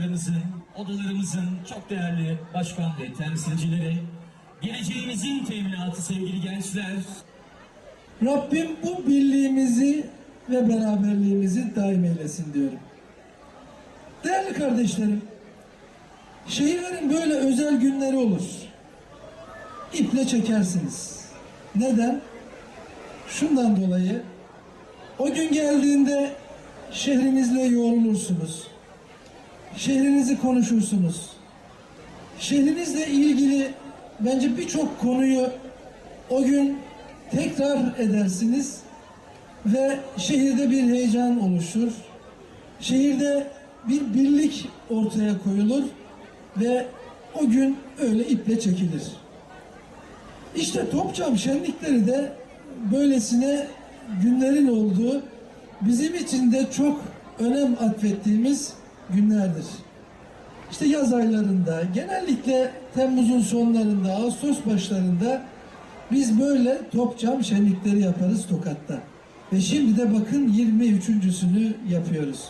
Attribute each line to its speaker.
Speaker 1: kuruluşlarımızın, odalarımızın çok değerli başkan ve temsilcileri, geleceğimizin teminatı sevgili gençler,
Speaker 2: Rabbim bu birliğimizi ve beraberliğimizi daim eylesin diyorum. Değerli kardeşlerim, şehirlerin böyle özel günleri olur. İple çekersiniz. Neden? Şundan dolayı o gün geldiğinde şehrinizle yoğrulursunuz. Şehrinizi konuşursunuz. Şehrinizle ilgili bence birçok konuyu o gün tekrar edersiniz ve şehirde bir heyecan oluşur. Şehirde bir birlik ortaya koyulur ve o gün öyle iple çekilir. İşte Topçam şenlikleri de böylesine günlerin olduğu bizim için de çok önem atfettiğimiz günlerdir. İşte yaz aylarında, genellikle Temmuz'un sonlarında, Ağustos başlarında biz böyle Topçam şenlikleri yaparız Tokat'ta. Ve şimdi de bakın 23.sünü yapıyoruz.